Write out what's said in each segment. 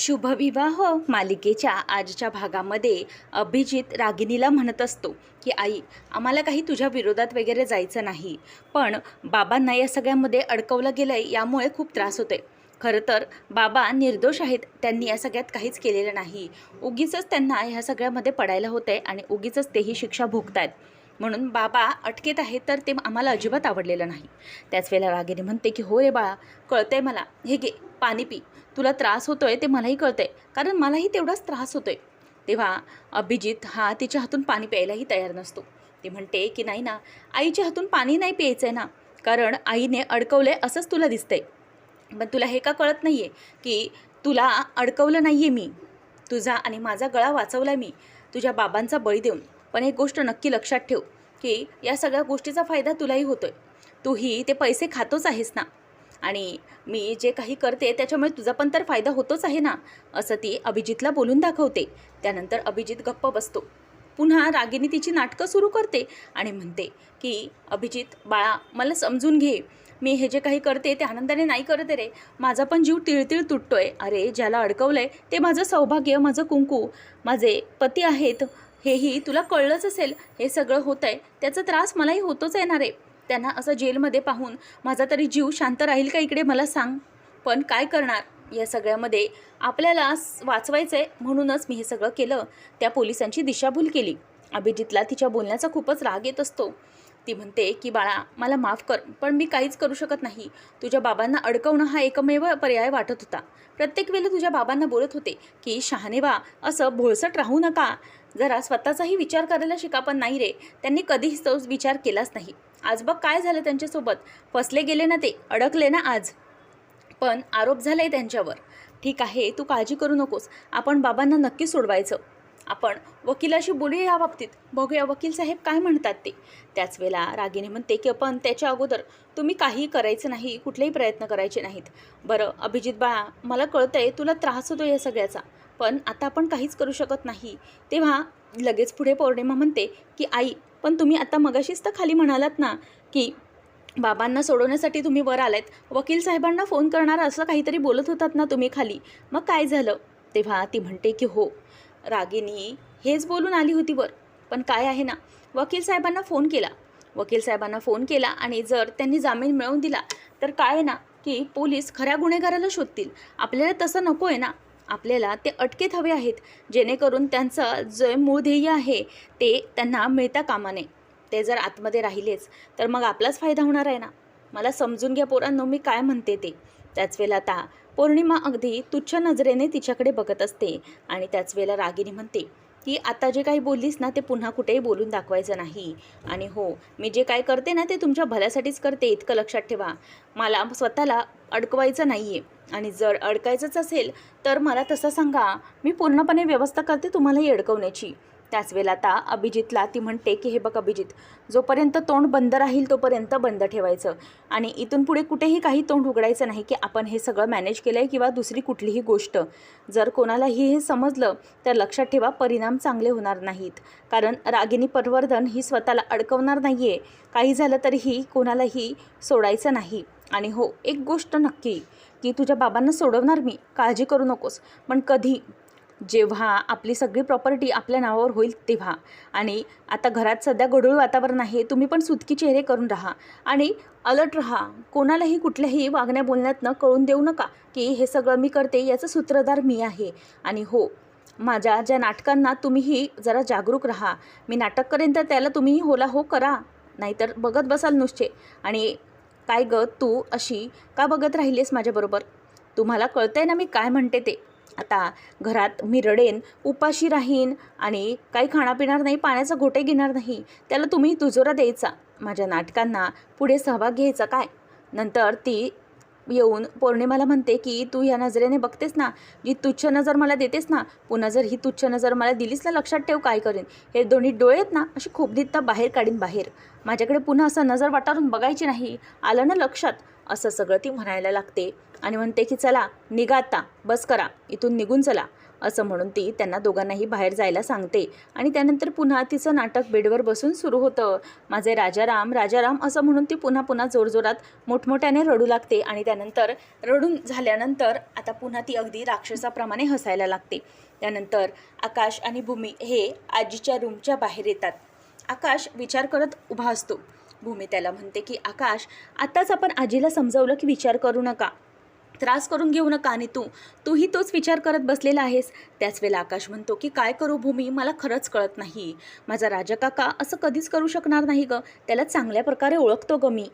शुभविवाह मालिकेच्या आजच्या भागामध्ये अभिजित रागिनीला म्हणत असतो की आई आम्हाला काही तुझ्या विरोधात वगैरे जायचं नाही पण बाबांना या सगळ्यामध्ये अडकवलं गेलं आहे यामुळे खूप त्रास होतोय. खरं तर बाबा निर्दोष आहेत त्यांनी या सगळ्यात काहीच केलेलं नाही. उगीच त्यांना ह्या सगळ्यामध्ये पडायला होतंय आणि उगीच तेही शिक्षा भोगत आहेत म्हणून बाबा अटकेत आहेत तर ते आम्हाला अजिबात आवडलेलं नाही. त्याच वेळेला रागिनी म्हणते की हो रे बाळा कळतंय मला. हे घे पाणी पी. तुला त्रास होतोय ते मलाही कळतंय. कारण मलाही तेवढाच त्रास होतोय. तेव्हा अभिजित हा तिच्या हातून पाणी प्यायलाही तयार नसतो. ती म्हणते की नाही ना आईच्या हातून पाणी नाही प्यायचं आहे ना. कारण आईने अडकवलं आहे असंच तुला दिसतंय. पण तुला हे का कळत नाही आहे की तुला अडकवलं नाही आहे मी. तुझा आणि माझा गळा वाचवला मी. तुझ्या बाबांचा बळी देऊन. पण एक गोष्ट नक्की लक्षात ठेव की या सगळ्या गोष्टीचा फायदा तुलाही होतो आहे तूही ते पैसे खातोच आहेस ना? आणि मी जे काही करते त्याच्यामुळे तुझा पण तर फायदा होतोच आहे ना? असं ती अभिजितला बोलून दाखवते. त्यानंतर अभिजित गप्प बसतो. पुन्हा रागिनी तिची नाटकं सुरू करते आणि म्हणते की अभिजित बाळा मला समजून घे. मी हे जे काही करते ते आनंदाने नाही करते रे. माझा पण जीव तिळतिळ तुटतोय. अरे ज्याला अडकवलं आहे ते माझं सौभाग्य माझं कुंकू. माझे पती आहेत हेही तुला कळलंच असेल हे सगळं होतं आहे त्याचा त्रास मलाही होतोच येणार आहे. त्यांना असं जेलमध्ये पाहून माझा तरी जीव शांत राहील का इकडे मला सांग. पण काय करणार? या सगळ्यामध्ये आपल्याला वाचवायचं आहे म्हणूनच मी हे सगळं केलं. त्या पोलिसांची दिशाभूल केली. अभिजितला तिच्या बोलण्याचा खूपच राग येत असतो. ती म्हणते की बाळा मला माफ कर पण मी काहीच करू शकत नाही. तुझ्या बाबांना अडकवणं हा एकमेव पर्याय वाटत होता. प्रत्येक वेळेला तुझ्या बाबांना बोलत होते की शहानेवा असं भोळसट राहू नका. जरा स्वतःचाही विचार करायला शिका पण नाही रे. त्यांनी कधीच तो विचार केलाच नाही. आज बघ काय झालं त्यांच्यासोबत. फसले गेले ना ते अडकले ना आज. पण आरोप झालाय त्यांच्यावर. ठीक आहे तू काळजी करू नकोस. आपण बाबांना नक्की सोडवायचं. आपण वकिलाशी बोलूया या बाबतीत. बघूया वकील साहेब काय म्हणतात ते. त्याच वेळेला रागिनी म्हणते की पण त्याच्या अगोदर तुम्ही काही करायचं नाही कुठलेही प्रयत्न करायचे नाहीत. बरं अभिजित बाळा मला कळतंय तुला त्रास होतो या सगळ्याचा. पण आता आपण काहीच करू शकत नाही. तेव्हा लगेच पुढे पौर्णिमा म्हणते की आई पण तुम्ही आता मगाशीच तर खाली म्हणालात ना की बाबांना सोडवण्यासाठी तुम्ही वर आलात वकील साहेबांना फोन करणार असं काहीतरी बोलत होतात ना तुम्ही खाली. मग काय झालं? तेव्हा ती म्हणते की हो रागिनी हेच बोलून आली होती वर. पण काय आहे ना वकील साहेबांना फोन केला. वकील साहेबांना फोन केला आणि जर त्यांनी जामीन मिळवून दिला तर काय आहे ना की पोलीस खऱ्या गुन्हेगाराला शोधतील. आपल्याला तसं नको आहे ना. आपल्याला ते अटकेत हवे आहेत जेणेकरून त्यांचं जे मूळ ध्येय आहे ते त्यांना मिळता कामा नये ते जर आतमध्ये राहिलेच तर मग आपलाच फायदा होणार आहे ना? मला समजून घ्या पोरांनो मी काय म्हणते ते. त्याच वेळेला आता पौर्णिमा अगदी तुच्छ नजरेने तिच्याकडे बघत असते आणि त्याच वेळेला रागिनी म्हणते की आता जे काही बोललीस ना ते पुन्हा कुठेही बोलून दाखवायचं नाही. आणि हो मी जे काय करते ना ते तुमच्या भल्यासाठीच करते इतकं लक्षात ठेवा. मला स्वतःला अडकवायचं नाही आहे आणि जर अडकायचंच असेल तर मला तसं सांगा. मी पूर्णपणे व्यवस्था करते तुम्हालाही अडकवण्याची. त्याच वेळेला आता अभिजितला ती म्हणते की हे बघ अभिजित जोपर्यंत तोंड बंद राहील तोपर्यंत बंद ठेवायचं. आणि इथून पुढे कुठेही काही तोंड उघडायचं नाही की आपण हे सगळं मॅनेज केलं आहे किंवा दुसरी कुठलीही गोष्ट. जर कोणालाही हे समजलं तर लक्षात ठेवा परिणाम चांगले होणार नाहीत. कारण रागिनी परवर्धन ही स्वतःला अडकवणार नाही आहे काही झालं तरीही कोणालाही सोडायचं नाही. आणि हो एक गोष्ट नक्की की तुझ्या बाबांना सोडवणार मी काळजी करू नकोस. पण कधी जेव्हा आपली सगळी प्रॉपर्टी आपल्या नावावर होईल तेव्हा. आणि आता घरात सध्या गढूळ वातावरण आहे तुम्ही पण सुतकी चेहरे करून राहा. आणि अलर्ट राहा कोणालाही कुठल्याही वागण्या बोलण्यातनं कळून देऊ नका की हे सगळं मी करते याचं सूत्रधार मी आहे. आणि हो माझ्या ज्या नाटकांना तुम्हीही जरा जागरूक राहा. मी नाटक करेन तर त्याला तुम्हीही होला हो करा नाहीतर बघत बसाल नुसते. आणि काय ग तू अशी का बघत राहिलीस माझ्याबरोबर? तुम्हाला कळतंय ना मी काय म्हणते ते? आता घरात मी रडेन उपाशी राहीन आणि काही खाणार पिणार नाही पाण्याचा घोटे घेणार नाही त्याला तुम्ही तुजोरा द्यायचा. माझ्या नाटकांना पुढे सहभाग घ्यायचा काय? नंतर ती येऊन पौर्णिमाला म्हणते की तू ह्या नजरेने बघतेस ना जी तुच्छ नजर मला देतेस ना पुन्हा जर ही तुच्छ नजर मला दिलीस ना लक्षात ठेव काय करेन. हे दोन्ही डोळे आहेत ना अशी खोबनीत बाहेर काढीन बाहेर. माझ्याकडे पुन्हा असं नजर वाटारून बघायची नाही. आलं ना लक्षात? असं सगळं ती म्हणायला लागते. आणि म्हणते की चला निघा आता. बस करा. इथून निघून चला. असं म्हणून ती त्यांना दोघांनाही बाहेर जायला सांगते. आणि त्यानंतर पुन्हा तिचं नाटक बेडवर बसून सुरू होतं. माझे राजाराम राजाराम असं म्हणून ती पुन्हा पुन्हा जोरजोरात मोठमोठ्याने रडू लागते. आणि त्यानंतर रडून झाल्यानंतर आता पुन्हा ती अगदी राक्षसाप्रमाणे हसायला लागते. त्यानंतर आकाश आणि भूमी हे आजीच्या रूमच्या बाहेर येतात. आकाश विचार करत उभा असतो. भूमी त्याला म्हणते की आकाश आत्ताच आपण आजीला समजवलं की विचार करू नका. त्रास करून घेऊ नका आणि तू. तूही तोच विचार करत बसलेला आहेस. त्याच वेळेला आकाश म्हणतो की काय करू भूमी? मला खरंच कळत नाही. माझा राजा काका असं कधीच करू शकणार नाही गं. त्याला चांगल्या प्रकारे ओळखतो गं मी.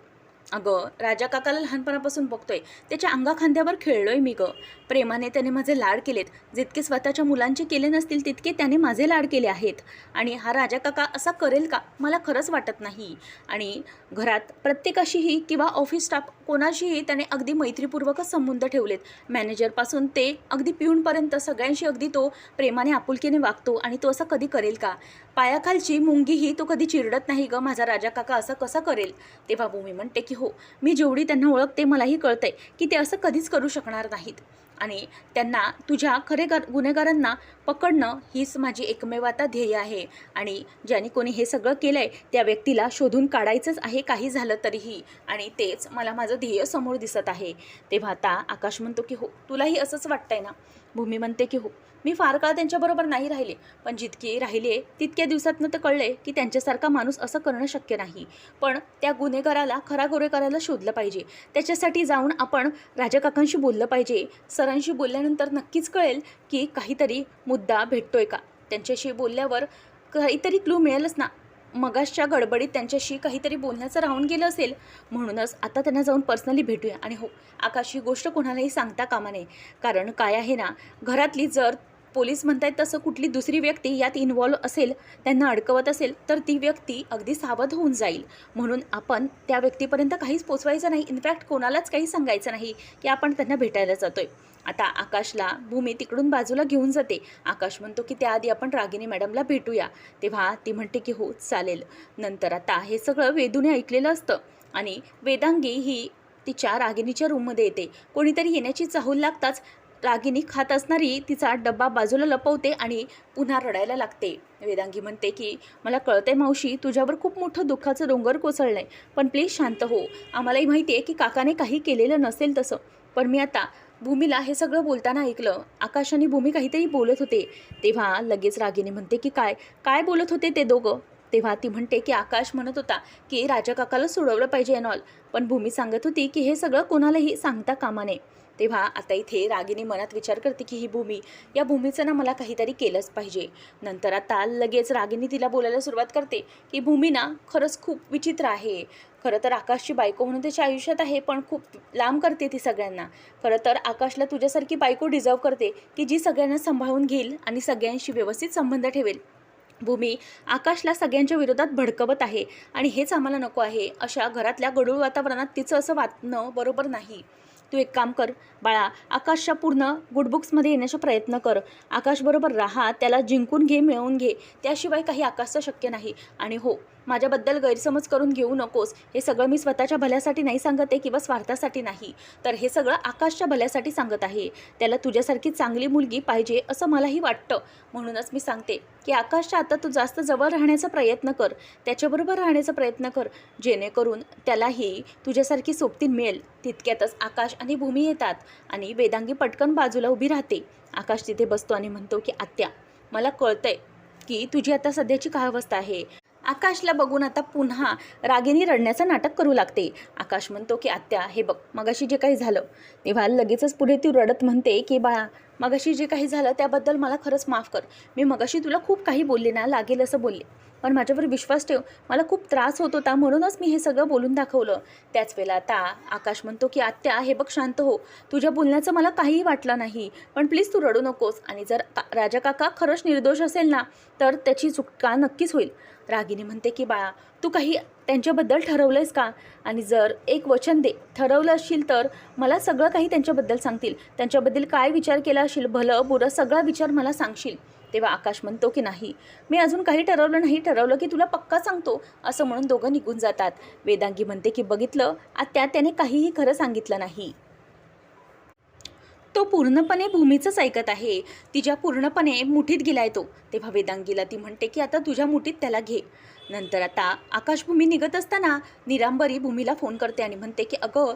अगं राजा काकाला लहानपणापासून बघतोय. त्याच्या अंगाखांद्यावर खेळलोय मी गं. प्रेमाने त्याने माझे लाड केलेत. जितके स्वतःच्या मुलांचे केले नसतील तितके त्याने माझे लाड केले आहेत. आणि हा राजा काका असा करेल का? मला खरंच वाटत नाही. आणि घरात प्रत्येकाशीही किंवा ऑफिस स्टाफ कोणाशीही त्याने अगदी मैत्रीपूर्वकच संबंध ठेवलेत. मॅनेजरपासून ते अगदी पिऊनपर्यंत सगळ्यांशी अगदी तो प्रेमाने आपुलकीने वागतो आणि तो असं कधी करेल का? पायाखालची मुंगीही तो कधी चिरडत नाही ग माझा राजा काका असं कसं करेल? तेव्हा भूमी म्हणते की हो मी जेवढी त्यांना ओळखते मलाही कळतंय की ते असं कधीच करू शकणार नाहीत. आणि त्यांना तुझ्या खरेगार गुन्हेगारांना पकडणं हीच माझी एकमेव आता ध्येय आहे. आणि ज्याने कोणी हे सगळं केलं आहे त्या व्यक्तीला शोधून काढायचंच आहे काही झालं तरीही. आणि तेच मला माझं ध्येय समोर दिसत आहे. तेव्हा आता आकाश म्हणतो की हो तुलाही असंच वाटतंय ना? भूमी म्हणते की हो मी फार काळ त्यांच्याबरोबर नाही राहिले पण जितके राहिले तितक्या दिवसातनं तर कळले की त्यांच्यासारखा माणूस असं करणं शक्य नाही. पण त्या गुन्हेगाराला खरा गुन्हेगाराला शोधलं पाहिजे. त्याच्यासाठी जाऊन आपण राजा काकांशी बोललं पाहिजे. सरांशी बोलल्यानंतर नक्कीच कळेल की काहीतरी मुद्दा भेटतोय का? त्यांच्याशी बोलल्यावर काहीतरी क्लू मिळेलच ना. मगाशच्या गडबडीत त्यांच्याशी काहीतरी बोलण्याचं राहून गेलं असेल म्हणूनच आता त्यांना जाऊन पर्सनली भेटूया. आणि हो आकाशी गोष्ट कोणालाही सांगता कामा नये. कारण काय आहे ना घरातली जर पोलीस म्हणतायत तसं कुठली दुसरी व्यक्ती यात इन्व्हॉल्व असेल त्यांना अडकवत असेल तर ती व्यक्ती अगदी सावध होऊन जाईल. म्हणून आपण त्या व्यक्तीपर्यंत काहीच पोचवायचं नाही. इनफॅक्ट कोणालाच काही सांगायचं नाही की आपण त्यांना भेटायला जातोय. आता आकाशला भूमी तिकडून बाजूला घेऊन जाते. आकाश म्हणतो की त्याआधी आपण रागिनी मॅडमला भेटूया. तेव्हा ती म्हणते की हो चालेल. नंतर आता हे सगळं वेदूने ऐकलेलं असतं. आणि वेदांगी ही तिच्या रागिनीच्या रूममध्ये येते. कोणीतरी येण्याची चाहूल लागताच रागिनी खात असणारी तिचा डब्बा बाजूला लपवते आणि पुन्हा रडायला लागते. वेदांगी म्हणते की मला कळते मावशी तुझ्यावर खूप मोठं दुःखाचं डोंगर कोसळलं आहे पण प्लीज शांत हो. आम्हालाही माहिती आहे की काकाने काही केलेलं नसेल तसं. पण मी आता भूमीला हे सगळं बोलताना ऐकलं. आकाश आणि भूमी काहीतरी बोलत होते. तेव्हा लगेच रागीने म्हणते की काय? काय बोलत होते ते दोघं? तेव्हा ती म्हणते की आकाश म्हणत होता की राजा काकाला सोडवलं पाहिजे एनॉल पण भूमी सांगत होती की हे सगळं कोणालाही सांगता कामा नये. तेव्हा आता इथे रागिनी मनात विचार करते की ही भूमी या भूमीचं ना मला काहीतरी केलंच पाहिजे. नंतर आता लगेच रागिनी तिला बोलायला सुरुवात करते की भूमी ना खरंच खूप विचित्र आहे. खरं तर आकाशची बायको म्हणून त्याच्या आयुष्यात आहे पण खूप लांब करते ती सगळ्यांना. खरं तर आकाशला तुझ्यासारखी बायको डिझर्व करते की जी सगळ्यांना सांभाळून घेईल आणि सगळ्यांशी व्यवस्थित संबंध ठेवेल. भूमी आकाशला सगळ्यांच्या विरोधात भडकवत आहे आणि हेच आम्हाला नको आहे. अशा घरातल्या गडूळ वातावरणात तिचं असं वाटणं बरोबर नाही. तू एक काम कर बाळा आकाशच्या पूर्ण गुडबुक्समध्ये येण्याचा प्रयत्न कर. आकाशबरोबर राहा त्याला जिंकून घे मिळवून घे. त्याशिवाय काही आकाशचं शक्य नाही. आणि हो माझ्याबद्दल गैरसमज करून घेऊ नकोस. हे सगळं मी स्वतःच्या भल्यासाठी नाही सांगत आहे किंवा स्वार्थासाठी नाही. तर हे सगळं आकाशच्या भल्यासाठी सांगत आहे. त्याला तुझ्यासारखी चांगली मुलगी पाहिजे असं मलाही वाटतं. म्हणूनच मी सांगते की आकाशच्या आता तू जास्त जवळ राहण्याचा प्रयत्न कर. त्याच्याबरोबर राहण्याचा प्रयत्न कर. जेणेकरून त्यालाही तुझ्यासारखी सोबती मिळेल. तितक्यातच आकाश आणि भूमी येतात आणि वेदांगी पटकन बाजूला उभी राहते. आकाश तिथे बसतो आणि म्हणतो की आत्या मला कळतंय की तुझी आता सध्याची काय अवस्था आहे. आकाशला बघून आता पुन्हा रागिनी रडण्याचं नाटक करू लागते. आकाश म्हणतो की आत्या हे बघ मगाशी जे काही झालं. तेव्हा लगेचच पुढे ती रडत म्हणते की बाळा मगाशी जे काही झालं त्याबद्दल मला खरंच माफ कर. मी मगाशी तुला खूप काही बोलले ना लागेल असं बोलले. पण माझ्यावर विश्वास ठेव मला खूप त्रास होत होता म्हणूनच मी हे सगळं बोलून दाखवलं. त्याच वेळेला आता आकाश म्हणतो की आत्या हे बघ शांत हो. तुझ्या बोलण्याचं मला काहीही वाटलं नाही. पण प्लीज तू रडू नकोस. आणि जर का राजा काका खरंच निर्दोष असेल ना तर त्याची चुटका नक्कीच होईल. रागिनी म्हणते की बाळा तू काही त्यांच्याबद्दल ठरवलंयस का? आणि जर एक वचन दे ठरवलं असशील तर मला सगळं काही त्यांच्याबद्दल सांगतील. त्यांच्याबद्दल काय विचार केला असेल भलं बुरं सगळा विचार मला सांगशील. तेव्हा आकाश म्हणतो की नाही मी अजून काही ठरवलं नाही. ठरवलं की तुला पक्का सांगतो. असं म्हणून दोघं निघून जातात. वेदांगी म्हणते की बघितलं आत्या त्याने काहीही खरं सांगितलं नाही. तो पूर्णपणे भूमीचंच ऐकत आहे. तिच्या पूर्णपणे मुठीत गेलाय तो. तेव्हा वेदांगीला ती म्हणते की आता तुझ्या मुठीत त्याला घे. नंतर आता आकाशभूमी निघत असताना निरांबरी भूमीला फोन करते आणि म्हणते की अगं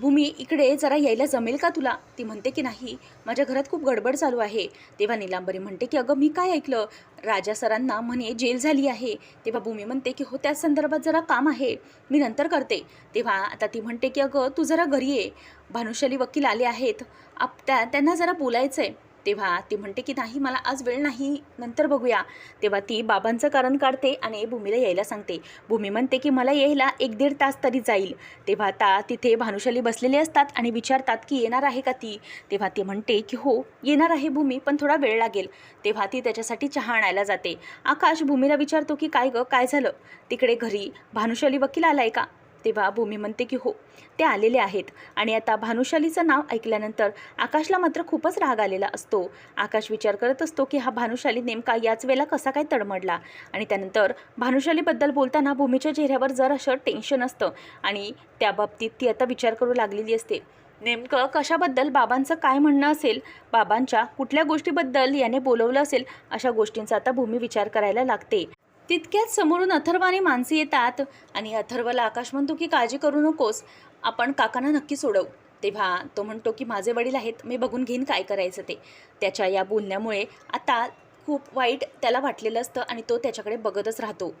भूमी इकडे जरा यायला जमेल का तुला? ती म्हणते की नाही माझ्या घरात खूप गडबड चालू आहे. तेव्हा निलांबरी म्हणते की अगं मी काय ऐकलं? राजा सरांना म्हणे जेल झाली आहे. तेव्हा भूमी म्हणते की हो त्या संदर्भात जरा काम आहे. मी नंतर करते. तेव्हा आता ती म्हणते की अगं तू जरा घरी ये. भानुशाली वकील आले आहेत. आप त्या त्यांना जरा बोलायचं आहे तेव्हा ती म्हणते की नाही मला आज वेळ नाही नंतर बघूया. तेव्हा ती बाबांचं कारण काढते आणि भूमीला यायला सांगते. भूमी म्हणते की मला यायला एक दीड तास तरी जाईल. तेव्हा आता तिथे भानुशाली बसलेले असतात आणि विचारतात की येणार आहे का ती? तेव्हा ती म्हणते की हो येणार आहे भूमी पण थोडा वेळ लागेल. तेव्हा ती त्याच्यासाठी चहा आणायला जाते. आकाश भूमीला विचारतो की काय गं काय झालं? तिकडे घरी भानुशाली वकील आलाय का? तेव्हा भूमी म्हणते की हो ते आलेले आहेत. आणि आता भानुशालीचं नाव ऐकल्यानंतर आकाशला मात्र खूपच राग आलेला असतो. आकाश विचार करत असतो की हा भानुशाली नेमका याच वेळेला कसा काय तडमडला? आणि त्यानंतर भानुशालीबद्दल बोलताना भूमीच्या चेहऱ्यावर जरासं टेन्शन असतं. आणि त्या बाबतीत ती आता विचार करू लागलेली असते. नेमकं कशाबद्दल बाबांचं काय म्हणणं असेल बाबांच्या कुठल्या गोष्टीबद्दल याने बोलवलं असेल अशा गोष्टींचा आता भूमी विचार करायला लागते. तितक्यात समोरून अथर्व आणि मानसी येतात. आणि अथर्वला आकाश म्हणतो की काळजी करू नकोस. आपण काकांना नक्की सोडवू. तेव्हा तो म्हणतो की माझे वडील आहेत. मी बघून घेईन काय करायचं ते. त्याच्या या बोलण्यामुळे आता खूप वाईट त्याला वाटलेलं असतं आणि तो त्याच्याकडे बघतच राहतो.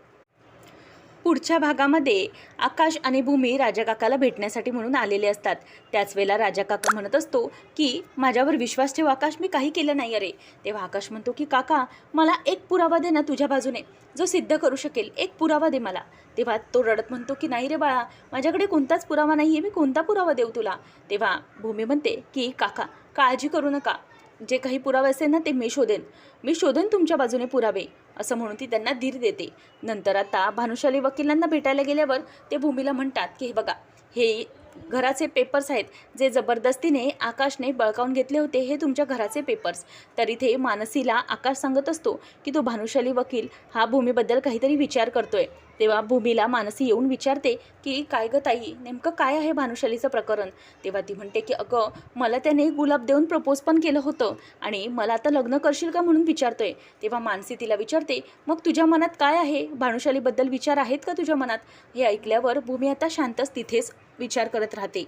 पुढच्या भागामध्ये आकाश आणि भूमी राजा काकाला भेटण्यासाठी म्हणून आलेले असतात. त्याच वेळेला राजा काका म्हणत असतो की माझ्यावर विश्वास ठेव आकाश मी काही केलं नाही अरे. तेव्हा आकाश म्हणतो की काका मला एक पुरावा दे ना तुझ्या बाजूने. जो सिद्ध करू शकेल एक पुरावा दे मला. तेव्हा तो रडत म्हणतो की नाही रे बाळा माझ्याकडे कोणताच पुरावा नाही आहे मी कोणता पुरावा देऊ तुला? तेव्हा भूमी म्हणते की काका काळजी करू नका. जे काही पुरावे असेल ना ते मी शोधेन. मी शोधेन तुमच्या बाजूने पुरावे. असं म्हणून ती त्यांना धीर देते. नंतर आता भानुशाली वकिलांना भेटायला गेल्यावर ते भूमीला म्हणतात की हे बघा हे घराचे पेपर्स आहेत. जे जबरदस्तीने आकाशने बळकावून घेतले होते हे तुमच्या घराचे पेपर्स तर इथे मानसीला आकाश सांगत असतो की तो भानुशाली वकील हा भूमीबद्दल काहीतरी विचार करतोय. तेव्हा भूमीला मानसी येऊन विचारते की काय गं ताई नेमकं काय आहे भानुशालीचं प्रकरण? तेव्हा ती म्हणते की अगं मला त्याने गुलाब देऊन प्रपोज पण केलं होतं आणि मला आता लग्न करशील का म्हणून विचारतोय? तेव्हा मानसी तिला विचारते मग तुझ्या मनात काय आहे? भानुशालीबद्दल विचार आहेत का तुझ्या मनात? हे ऐकल्यावर भूमी आता शांतच तिथेच विचार करत राहते.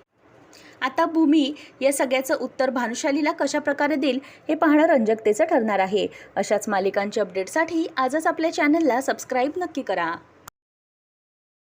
आता भूमी या सगळ्याचं उत्तर भानुशालीला कशा प्रकारे देईल हे पाहणं रंजकतेचं ठरणार आहे. अशाच मालिकांच्या अपडेटसाठी आजच आपल्या चॅनलला सबस्क्राईब नक्की करा.